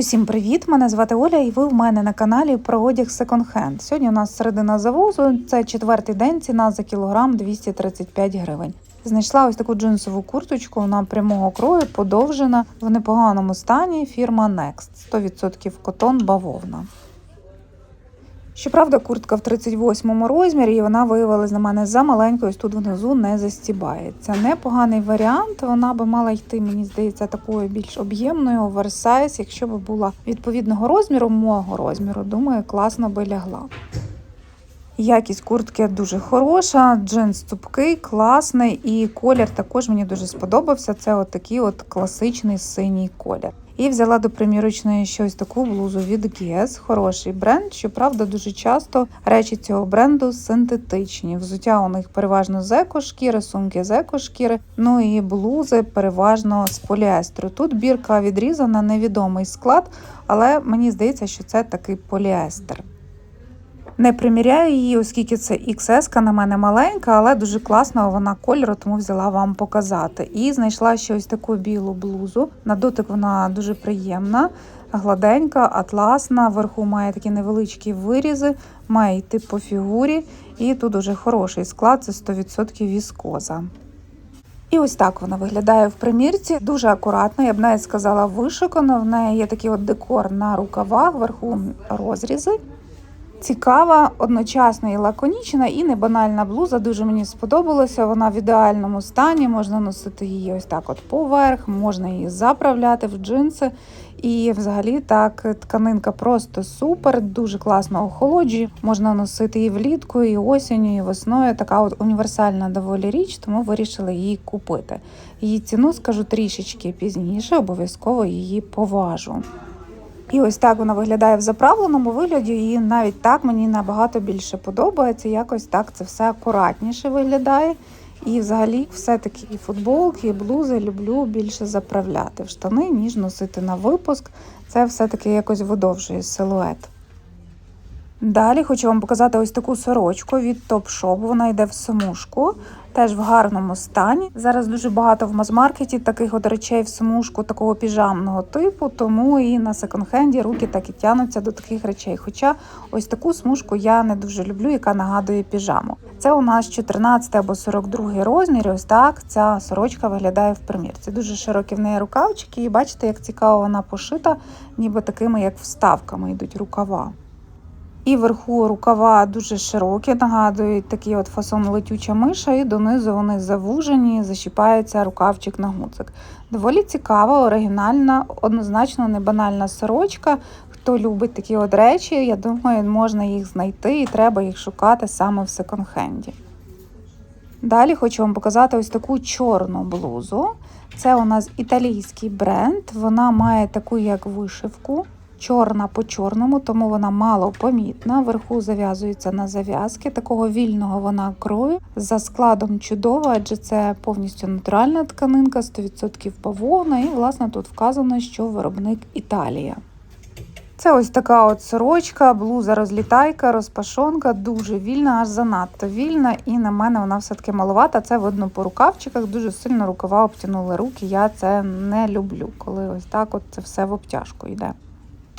Усім привіт! Мене звати Оля, і ви в мене на каналі про одяг секонд-хенд. Сьогодні у нас середина завозу. Це четвертий день. Ціна за кілограм 235 гривень. Знайшла ось таку джинсову курточку. Вона прямого крою, подовжена в непоганому стані. Фірма Next 100% котон бавовна. Щоправда, куртка в 38-му розмірі, і вона виявилась на мене за маленькою, тут внизу не застібається. Непоганий варіант. Вона би мала йти, мені здається, такою більш об'ємною, оверсайз, якщо б була відповідного розміру, мого розміру, думаю, класно би лягла. Якість куртки дуже хороша, джинс цупкий, класний, і колір також мені дуже сподобався. Це от такий от класичний синій колір. І взяла до примірочної щось таку блузу від Guess, хороший бренд. Щоправда, дуже часто речі цього бренду синтетичні. Взуття у них переважно з екошкіри, сумки з екошкіри, ну і блузи переважно з поліестру. Тут бірка відрізана, невідомий склад, але мені здається, що це такий поліестер. Не приміряю її, оскільки це XS, на мене маленька, але дуже класна вона кольору, тому взяла вам показати. І знайшла ще ось таку білу блузу. На дотик вона дуже приємна, гладенька, атласна. Вверху має такі невеличкі вирізи, має йти по фігурі. І тут дуже хороший склад, це 100% віскоза. І ось так вона виглядає в примірці. Дуже акуратно, я б навіть сказала, вишикано. В неї є такий от декор на рукавах, вверху розрізи. Цікава, одночасно і лаконічна, і не банальна блуза. Дуже мені сподобалося. Вона в ідеальному стані. Можна носити її ось так, от поверх, можна її заправляти в джинси. І взагалі так тканинка просто супер, дуже класно охолоджує. Можна носити і влітку, і осінню, і весною. Така от універсальна доволі річ, тому вирішила її купити. Її ціну скажу трішечки пізніше, обов'язково її поважу. І ось так вона виглядає в заправленому вигляді, і навіть так мені набагато більше подобається. Якось так це все акуратніше виглядає. І взагалі все-таки і футболки, і блузи люблю більше заправляти в штани, ніж носити на випуск. Це все-таки якось видовжує силует. Далі хочу вам показати ось таку сорочку від Topshop. Вона йде в смужку, теж в гарному стані. Зараз дуже багато в мазмаркеті таких от речей в смужку, такого піжамного типу, тому і на секонд-хенді руки так і тянуться до таких речей. Хоча ось таку смужку я не дуже люблю, яка нагадує піжаму. Це у нас 14 або 42 розмір. Ось так ця сорочка виглядає в примірці. Дуже широкі в неї рукавчики, і бачите, як цікаво вона пошита, ніби такими, як вставками йдуть рукава. І вверху рукава дуже широкі, нагадують такий от фасон летюча миша, і донизу вони завужені, защіпається рукавчик на гуцик. Доволі цікава, оригінальна, однозначно не банальна сорочка. Хто любить такі от речі, я думаю, можна їх знайти і треба їх шукати саме в секонд-хенді. Далі хочу вам показати ось таку чорну блузу. Це у нас італійський бренд, вона має таку як вишивку чорна по чорному, тому вона мало помітна. Вверху зав'язується на зав'язки. Такого вільного вона крою. За складом чудова, адже це повністю натуральна тканинка, 100% бавовна. І, власне, тут вказано, що виробник Італія. Це ось така от сорочка, блуза розлітайка, розпашонка, дуже вільна, аж занадто вільна, і на мене вона все-таки маловата. Це видно по рукавчиках, дуже сильно рукава обтянули руки. Я це не люблю, коли ось так от це все в обтяжку йде.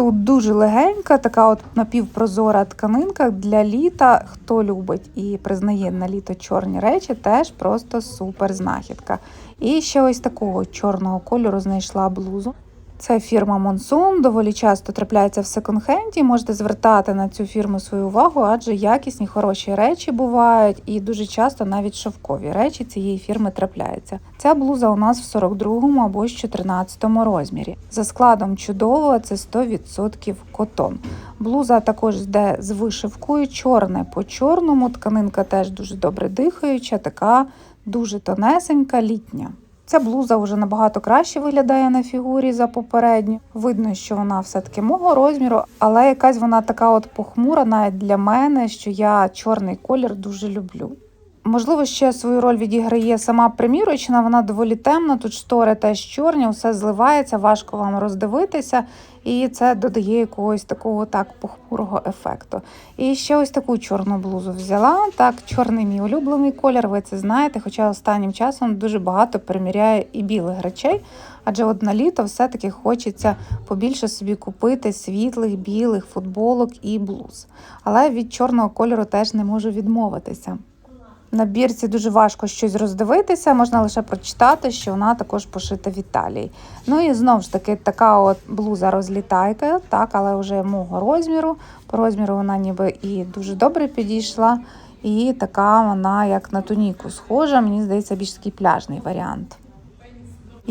Тут дуже легенька, така от напівпрозора тканинка для літа. Хто любить і признає на літо чорні речі, теж просто супер знахідка. І ще ось такого чорного кольору знайшла блузу. Це фірма Monsoon, доволі часто трапляється в секонд-хенді. Можете звертати на цю фірму свою увагу, адже якісні хороші речі бувають, і дуже часто навіть шовкові речі цієї фірми трапляються. Ця блуза у нас в 42 му або ж 14 розмірі. За складом чудово, це 100% котон. Блуза також йде з вишивкою, чорне по чорному. Тканинка теж дуже добре дихаюча, така дуже тонесенька, літня. Ця блуза вже набагато краще виглядає на фігурі за попередню. Видно, що вона все-таки мого розміру, але якась вона така от похмура навіть для мене, що я чорний колір дуже люблю. Можливо, ще свою роль відіграє сама примірочна, вона доволі темна, тут штори теж чорні, все зливається, важко вам роздивитися, і це додає якогось такого так похмурого ефекту. І ще ось таку чорну блузу взяла. Так, чорний мій улюблений колір, ви це знаєте, хоча останнім часом дуже багато приміряю і білих речей, адже от на літо все-таки хочеться побільше собі купити світлих, білих футболок і блуз. Але від чорного кольору теж не можу відмовитися. На бірці дуже важко щось роздивитися, можна лише прочитати, що вона також пошита в Італії. Ну і знову ж таки, така от блуза розлітайка, так, але вже мого розміру. По розміру вона ніби і дуже добре підійшла. І така вона, як на туніку, схожа, мені здається, більш такий пляжний варіант.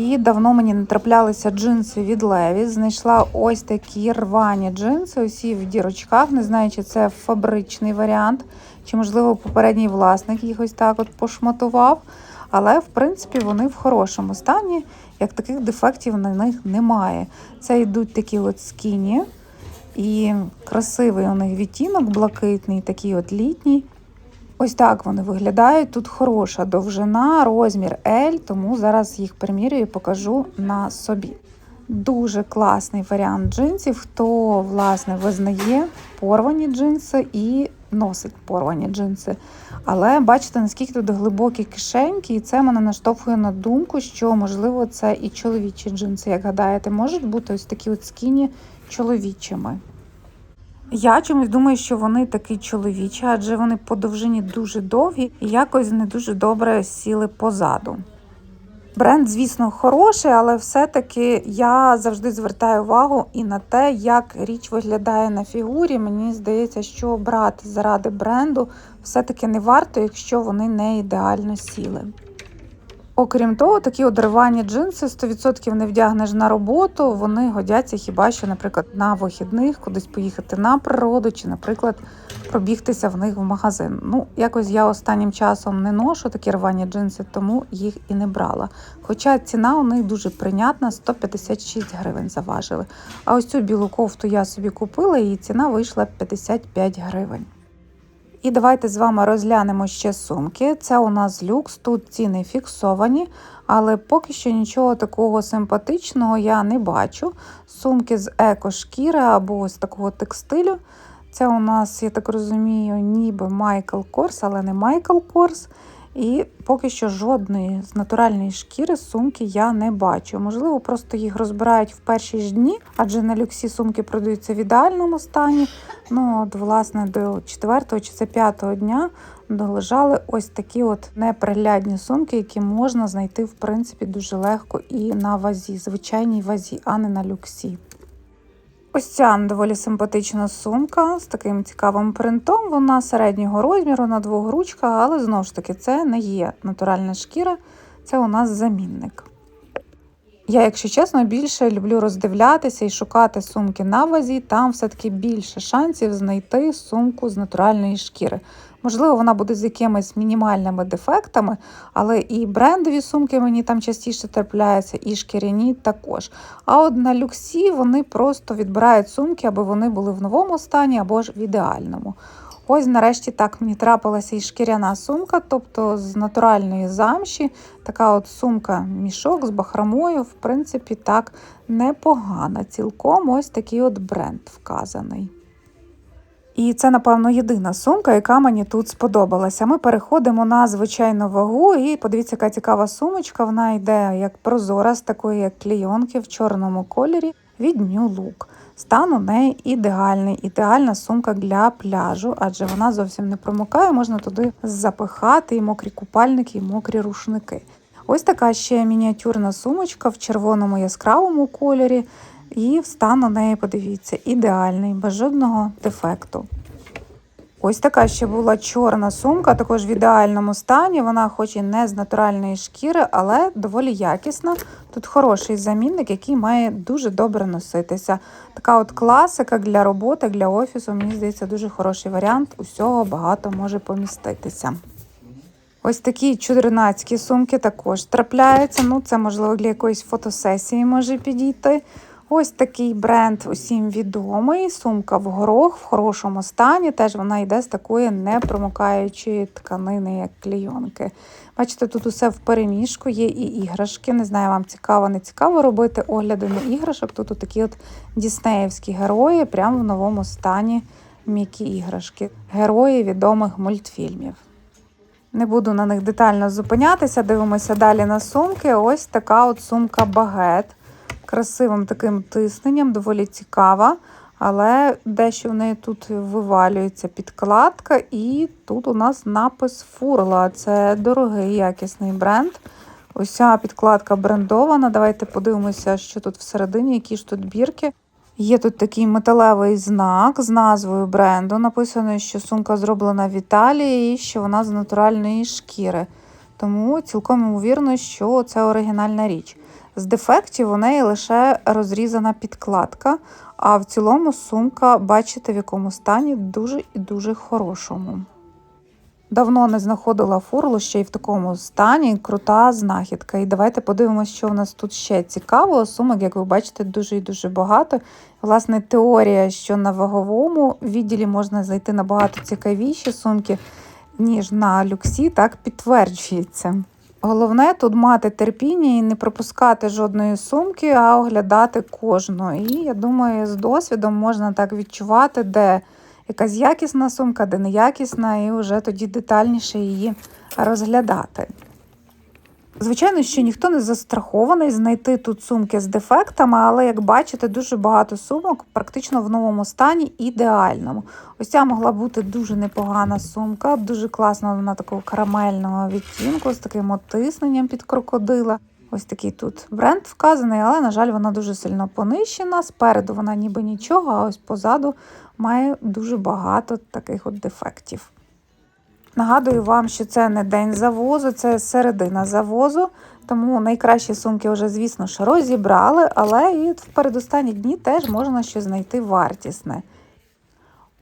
І давно мені не траплялися джинси від Леві. Знайшла ось такі рвані джинси, усі в дірочках. Не знаю, чи це фабричний варіант, чи, можливо, попередній власник їх ось так от пошматував. Але, в принципі, вони в хорошому стані, як таких дефектів на них немає. Це йдуть такі от скіні, і красивий у них відтінок, блакитний, такий от літній. Ось так вони виглядають. Тут хороша довжина, розмір L, тому зараз їх примірюю і покажу на собі. Дуже класний варіант джинсів. Хто власне визнає порвані джинси і носить порвані джинси. Але бачите, наскільки тут глибокі кишеньки, і це мене наштовхує на думку, що можливо це і чоловічі джинси, як гадаєте, можуть бути ось такі от скіні чоловічими. Я чомусь думаю, що вони такі чоловічі, адже вони по довжині дуже довгі і якось не дуже добре сіли позаду. Бренд, звісно, хороший, але все-таки я завжди звертаю увагу і на те, як річ виглядає на фігурі. Мені здається, що брати заради бренду все-таки не варто, якщо вони не ідеально сіли. Окрім того, такі одривані джинси 100% не вдягнеш на роботу. Вони годяться хіба що, наприклад, на вихідних кудись поїхати на природу, чи, наприклад, пробігтися в них в магазин. Ну, якось я останнім часом не ношу такі рвані джинси, тому їх і не брала. Хоча ціна у них дуже прийнятна 156 гривень заважили. А ось цю білу кофту я собі купила, і ціна вийшла 55 гривень. І давайте з вами розглянемо ще сумки. Це у нас люкс, тут ціни фіксовані, але поки що нічого такого симпатичного я не бачу. Сумки з еко-шкіри або ось такого текстилю. Це у нас, я так розумію, ніби Майкл Корс, але не Майкл Корс. І поки що жодної з натуральної шкіри сумки я не бачу. Можливо, просто їх розбирають в перші ж дні, адже на люксі сумки продаються в ідеальному стані. Ну, от, власне, до четвертого чи це п'ятого дня долежали ось такі от неприглядні сумки, які можна знайти, в принципі, дуже легко і на вазі, звичайній вазі, а не на люксі. Ось ця доволі симпатична сумка з таким цікавим принтом. Вона середнього розміру на двох ручках, але знову ж таки це не є натуральна шкіра, це у нас замінник. Я, якщо чесно, більше люблю роздивлятися і шукати сумки на вазі, там все-таки більше шансів знайти сумку з натуральної шкіри. Можливо, вона буде з якимись мінімальними дефектами, але і брендові сумки мені там частіше трапляються, і шкіряні також. А от на люксі вони просто відбирають сумки, аби вони були в новому стані або ж в ідеальному. Ось, нарешті, так мені трапилася і шкіряна сумка, тобто з натуральної замші. Така от сумка-мішок з бахромою, в принципі, так непогана. Цілком ось такий от бренд вказаний. І це, напевно, єдина сумка, яка мені тут сподобалася. Ми переходимо на звичайну вагу, і подивіться, яка цікава сумочка. Вона йде як прозора, з такої як клійонки в чорному кольорі від New Look. Стан у неї ідеальний, ідеальна сумка для пляжу, адже вона зовсім не промокає, можна туди запихати і мокрі купальники, і мокрі рушники. Ось така ще мініатюрна сумочка в червоному яскравому кольорі. І стан у неї, подивіться, ідеальний, без жодного дефекту. Ось така ще була чорна сумка, також в ідеальному стані. Вона, хоч і не з натуральної шкіри, але доволі якісна. Тут хороший замінник, який має дуже добре носитися. Така от класика для роботи, для офісу, мені здається, дуже хороший варіант. Усього багато може поміститися. Ось такі чудернацькі сумки також трапляються. Ну, це, можливо, для якоїсь фотосесії може підійти. Ось такий бренд усім відомий. Сумка в горох в хорошому стані. Теж вона йде з такої непромокаючої тканини, як клійонки. Бачите, тут усе в переміжку, є і іграшки. Не знаю, вам цікаво, не цікаво робити огляди на іграшок. Тут такі от діснеївські герої, прямо в новому стані м'які іграшки. Герої відомих мультфільмів. Не буду на них детально зупинятися, дивимося далі на сумки. Ось така от сумка багет. Красивим таким тисненням, доволі цікава. Але дещо в неї тут вивалюється підкладка, і тут у нас напис Фурла. Це дорогий якісний бренд. Ця підкладка брендована. Давайте подивимося, що тут всередині, які ж тут бірки. Є тут такий металевий знак з назвою бренду. Написано, що сумка зроблена в Італії і що вона з натуральної шкіри. Тому цілком ймовірно, що це оригінальна річ. З дефектів у неї лише розрізана підкладка, а в цілому сумка, бачите, в якому стані дуже і дуже хорошому. Давно не знаходила фурлу ще й в такому стані. Крута знахідка. І давайте подивимося, що в нас тут ще цікавого. Сумок, як ви бачите, дуже і дуже багато. Власне, теорія, що на ваговому відділі можна знайти набагато цікавіші сумки, ніж на люксі, так підтверджується. Головне тут мати терпіння і не пропускати жодної сумки, а оглядати кожну. І я думаю, з досвідом можна так відчувати, де якась якісна сумка, де неякісна, і вже тоді детальніше її розглядати. Звичайно, що ніхто не застрахований знайти тут сумки з дефектами, але, як бачите, дуже багато сумок практично в новому стані ідеальному. Ось ця могла бути дуже непогана сумка, дуже класна вона такого карамельного відтінку з таким отисненням під крокодила. Ось такий тут бренд вказаний, але, на жаль, вона дуже сильно понищена. Спереду вона ніби нічого, а ось позаду має дуже багато таких от дефектів. Нагадую вам, що це не день завозу, це середина завозу, тому найкращі сумки вже, звісно ж, розібрали, але і в передостанні дні теж можна щось знайти вартісне.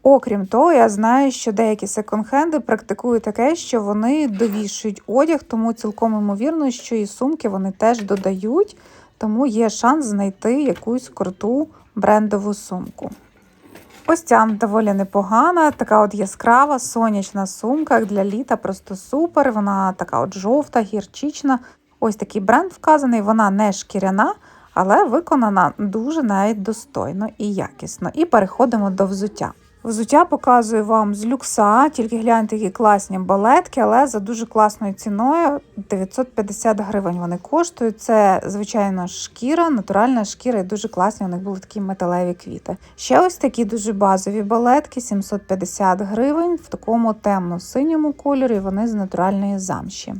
Окрім того, я знаю, що деякі секонд-хенди практикують таке, що вони довішують одяг, тому цілком ймовірно, що і сумки вони теж додають, тому є шанс знайти якусь круту брендову сумку. Ось ця доволі непогана, така от яскрава сонячна сумка для літа, просто супер. Вона така от жовта, гірчична. Ось такий бренд вказаний, вона не шкіряна, але виконана дуже навіть достойно і якісно. І переходимо до взуття. Взуття показую вам з люкса, тільки гляньте, які класні балетки, але за дуже класною ціною 950 гривень вони коштують. Це, звичайно, шкіра, натуральна шкіра, і дуже класні. У них були такі металеві квіти. Ще ось такі дуже базові балетки, 750 гривень в такому темно-синьому кольорі. Вони з натуральної замші.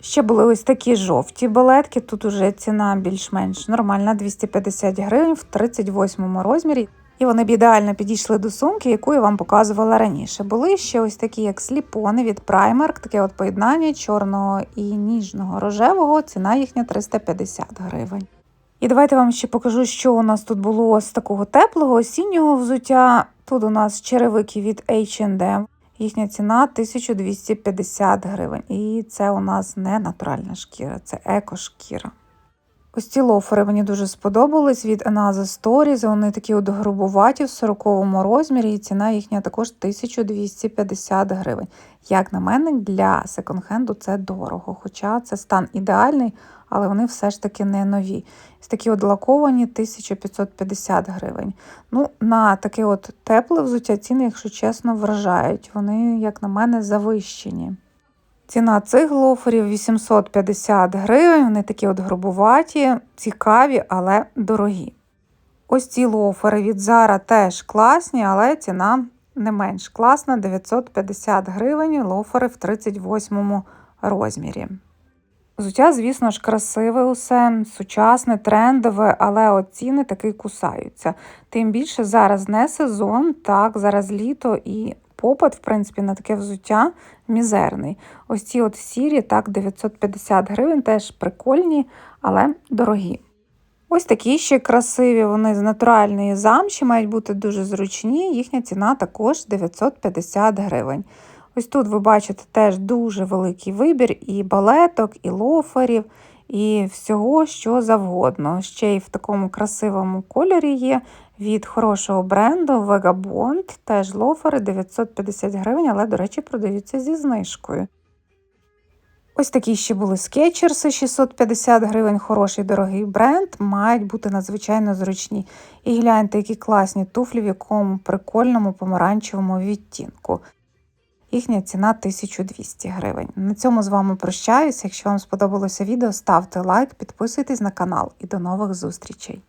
Ще були ось такі жовті балетки. Тут уже ціна більш-менш нормальна, 250 гривень в 38 розмірі. І вони б ідеально підійшли до сумки, яку я вам показувала раніше. Були ще ось такі, як сліпони від Primark, таке от поєднання чорного і ніжного рожевого, ціна їхня 350 гривень. І давайте вам ще покажу, що у нас тут було з такого теплого осіннього взуття. Тут у нас черевики від H&M. Їхня ціна 1250 гривень. І це у нас не натуральна шкіра, це екошкіра. Ось ці лофери мені дуже сподобались від Another Stories. Вони такі от грубуваті в 40-му розмірі, і ціна їхня також 1250 гривень. Як на мене, для секонд-хенду це дорого. Хоча це стан ідеальний, але вони все ж таки не нові. Ось такі от лаковані 1550 гривень. Ну, На таке от тепле взуття ціни, якщо чесно, вражають. Вони, як на мене, завищені. Ціна цих лоферів 850 гривень. Вони такі от грубуваті, цікаві, але дорогі. Ось ці лофери від Zara теж класні, але ціна не менш класна 950 гривень. Лофери в 38 розмірі. Взуття, звісно ж, красиве усе, сучасне, трендове, але ціни таки кусаються. Тим більше зараз не сезон, так, зараз літо і попит, в принципі, на таке взуття мізерний. Ось ці от сірі, так, 950 гривень, теж прикольні, але дорогі. Ось такі ще красиві, вони з натуральної замші, мають бути дуже зручні, їхня ціна також 950 гривень. Ось тут ви бачите теж дуже великий вибір і балеток, і лоферів, і всього, що завгодно. Ще й в такому красивому кольорі є від хорошого бренду Vagabond, теж лофери 950 гривень, але, до речі, продаються зі знижкою. Ось такі ще були скетчерси 650 гривень, хороший дорогий бренд, мають бути надзвичайно зручні. І гляньте, які класні туфлі, в якому прикольному помаранчевому відтінку. Їхня ціна 1200 гривень. На цьому з вами прощаюся. Якщо вам сподобалося відео, ставте лайк, підписуйтесь на канал і до нових зустрічей.